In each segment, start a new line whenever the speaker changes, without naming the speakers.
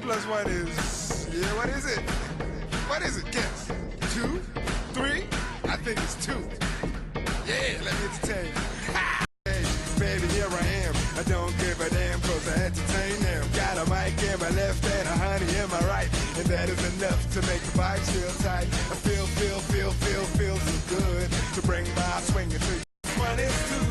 One plus one is, yeah, what is it? What is it? Guess. Two? Three? I think it's two. Yeah, let me entertain you. Ha! Hey, baby, here I am. I don't give a damn cause I entertain them. Got a mic in my left and a honey in my right. And that is enough to make the vibes feel tight. I feel, feel, feel, feel, feel so good to bring my swing into you. One is two.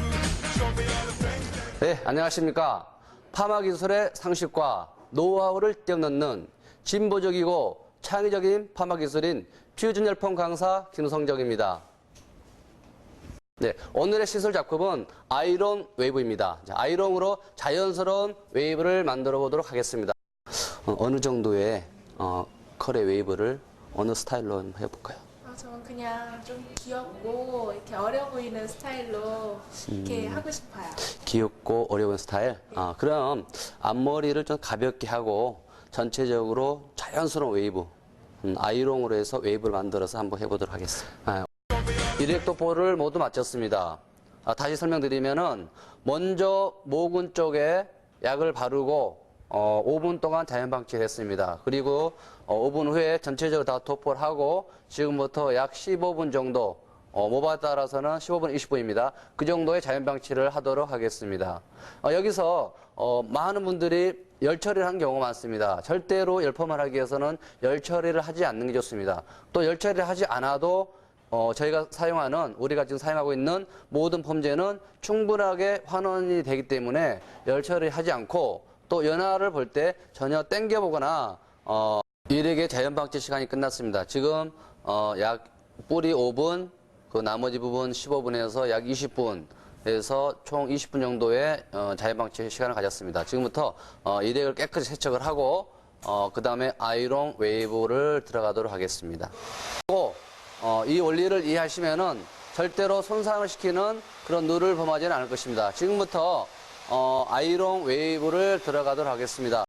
Show me all the things that
네, 안녕하십니까. 파마 기술의 상식과 노하우를 뛰어넘는 진보적이고 창의적인 파마 기술인 퓨전 열풍 강사 김성정입니다. 네, 오늘의 시술 작품은 아이롱 웨이브입니다. 자, 아이롱으로 자연스러운 웨이브를 만들어 보도록 하겠습니다. 어, 느 정도의 어, 컬의 웨이브를 어느 스타일로 해볼까요?
그냥 좀 귀엽고 이렇게 어려 보이는 스타일로 이렇게
음.
하고 싶어요.
귀엽고 어려운 스타일. 아, 그럼 앞머리를 좀 가볍게 하고 전체적으로 자연스러운 웨이브, 음, 아이롱으로 해서 웨이브를 만들어서 한번 해보도록 하겠습니다. 아, 이렉토포를 모두 마쳤습니다. 아, 다시 설명드리면은 먼저 모근 쪽에 약을 바르고 어, 5분 동안 자연 방치했습니다. 그리고 어, 5분 후에 전체적으로 다 도포를 하고 지금부터 약 15분 정도 어, 모바에 따라서는 15분, 20분입니다. 그 정도의 자연 방치를 하도록 하겠습니다. 어, 여기서 어, 많은 분들이 열 처리를 한 경우가 많습니다. 절대로 열펌을 하기 위해서는 열 처리를 하지 않는 게 좋습니다. 또 열 처리를 하지 않아도 어, 저희가 사용하는 우리가 지금 사용하고 있는 모든 펌제는 충분하게 환원이 되기 때문에 열 처리하지 않고 또 연화를 볼 때 전혀 땡겨보거나 어, 일액의 자연 방치 시간이 끝났습니다. 지금 어, 약 뿌리 5분, 그 나머지 부분 15분에서 약 20분에서 총 20분 정도의 어, 자연 방치 시간을 가졌습니다. 지금부터 어, 일액을 깨끗이 세척을 하고 어, 그 다음에 아이롱 웨이브를 들어가도록 하겠습니다. 또, 어, 이 원리를 이해하시면은 절대로 손상을 시키는 그런 룰을 범하지는 않을 것입니다. 지금부터 어, 아이롱 웨이브를 들어가도록 하겠습니다.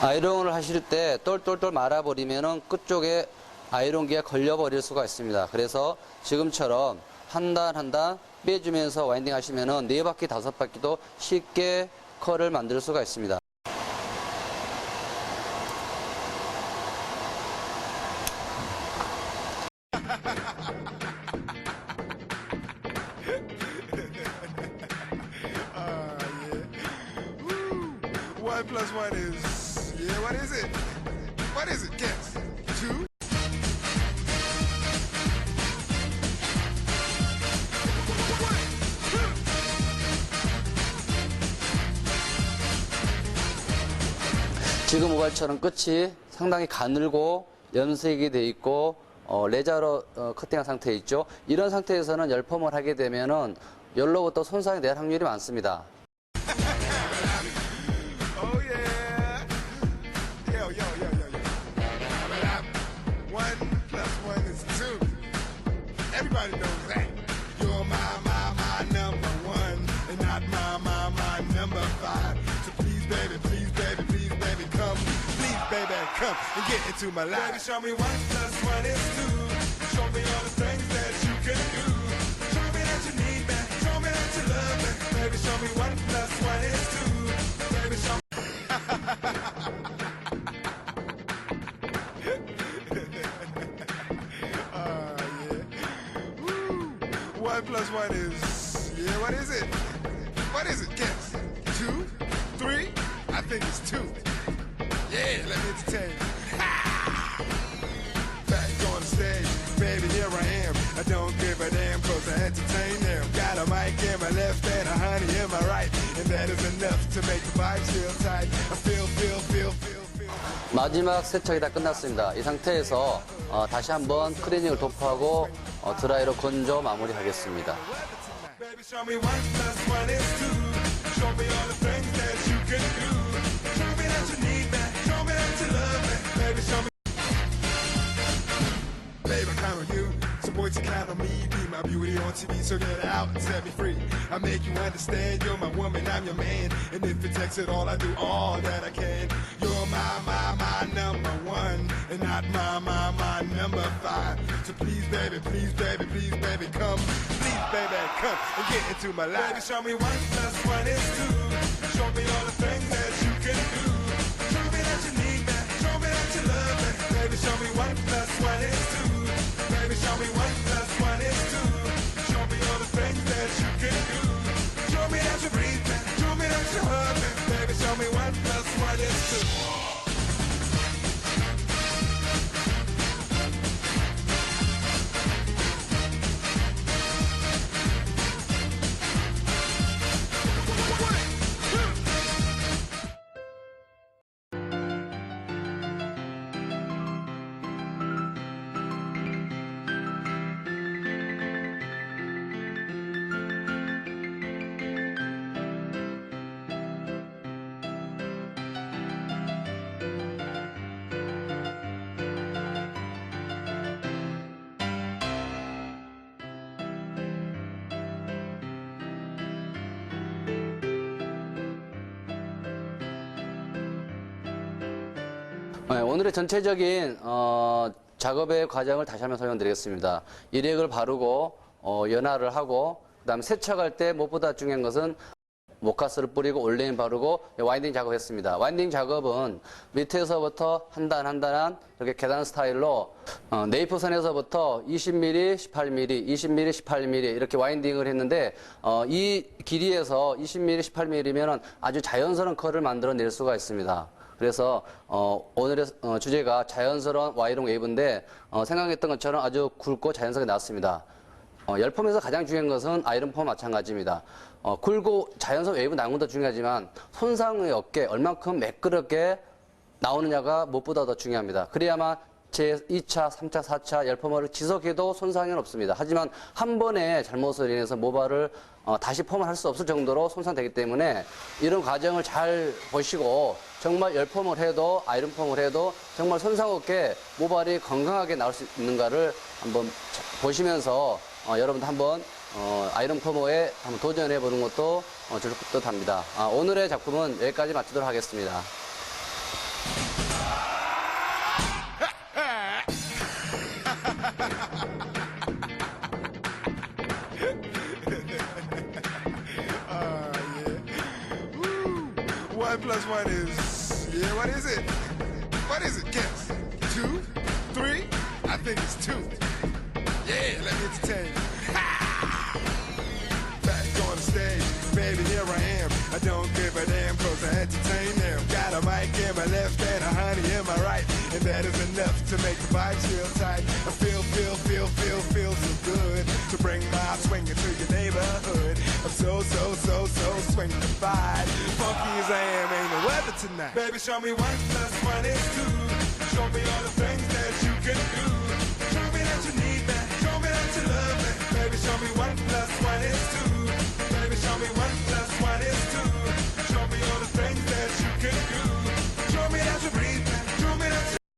아이롱을 하실 때 똘똘똘 말아버리면은 끝쪽에 아이롱기가 걸려버릴 수가 있습니다. 그래서 지금처럼 한 단 한 단 빼주면서 와인딩 하시면은 네 바퀴 다섯 바퀴도 쉽게 컬을 만들 수가 있습니다.
Ah, yeah. Woo. One plus one is, yeah, what is it? What is it? Guess.
지금 모발처럼 끝이 상당히 가늘고 염색이 돼 있고 어, 레자로 어, 커팅한 상태에 있죠. 이런 상태에서는 열펌을 하게 되면은 열로부터 손상이 될 확률이 많습니다.
Come and get into my life. Baby, show me one plus one is two. Show me all the things that you can do. Show me that you need me. Show me that you love me. Baby, show me one plus one is two. Baby, show me. Ah, yeah. Woo. One plus one is, yeah, what is it? What is it? Guess. Two? Three? I think it's two. Yeah, let me entertain. Ha! Back on the stage, baby, here I am. I don't give a damn cause I entertain them. Got a mic in my left and a honey in my right. And that is enough to make the vibes feel tight. I feel, feel, feel, feel.
마지막 세척이 다 끝났습니다. 이 상태에서 어, 다시 한번 클리닝을 도포하고 어, 드라이로 건조 마무리하겠습니다.
Baby, show me one plus one is two. Show me all the things that you can do. Your count on me. Be my beauty on TV, so get out and set me free. I make you understand you're my woman, I'm your man. And if it takes it all, I do all that I can. You're my, my, my number one, and not my, my, my number five. So please, baby, please, baby, please, baby, come. Please, baby, come and get into my life. Baby, show me one plus one is two. Show me all the things that you can do. Show me that you need me. Show me that you love me. Baby, show me two.
네, 오늘의 전체적인 어, 작업의 과정을 다시 한번 설명드리겠습니다. 일액을 바르고 어, 연화를 하고 그다음에 세척할 때 무엇보다 중요한 것은 모카스를 뿌리고 올레인 바르고 와인딩 작업했습니다. 와인딩 작업은 밑에서부터 한 단 한단 이렇게 계단 스타일로 어, 네이프 선에서부터 20mm, 18mm, 20mm, 18mm 이렇게 와인딩을 했는데 어, 이 길이에서 20mm, 18mm면 아주 자연스러운 컬을 만들어낼 수가 있습니다. 그래서 어, 오늘의 어, 주제가 자연스러운 와이롱 웨이브인데 어, 생각했던 것처럼 아주 굵고 자연스럽게 나왔습니다. 어, 열펌에서 가장 중요한 것은 아이론펌 마찬가지입니다. 어, 굵고 자연스러운 웨이브 나오는 것도 중요하지만 손상의 없게 얼만큼 매끄럽게 나오느냐가 무엇보다 더 중요합니다. 그래야만 제 2차, 3차, 4차 열펌을 지속해도 손상은 없습니다. 하지만 한 번의 잘못을 인해서 모발을 어, 다시 펌을 할 수 없을 정도로 손상되기 때문에 이런 과정을 잘 보시고 정말 열펌을 해도 아이론 펌을 해도 정말 손상 없게 모발이 건강하게 나올 수 있는가를 한번 보시면서 어, 여러분도 한번 어, 아이론 펌어에 한번 도전해 보는 것도 어, 좋을 듯 합니다. 아, 오늘의 작품은 여기까지 마치도록 하겠습니다.
One plus one is, yeah, what is it? What is it? Guess. Two? Three? I think it's two. Yeah, let me entertain you. Back on the stage, baby, here I am. I don't give a damn cause I entertain them. Got a mic in my left and a honey in my right. And that is enough to make the vibes feel tight. I feel, feel, feel, feel, feel so good. To bring my swing into your neighborhood. I'm so, so, so, so swingified. Funky as I am, ain't no weather tonight. Baby, show me one plus one is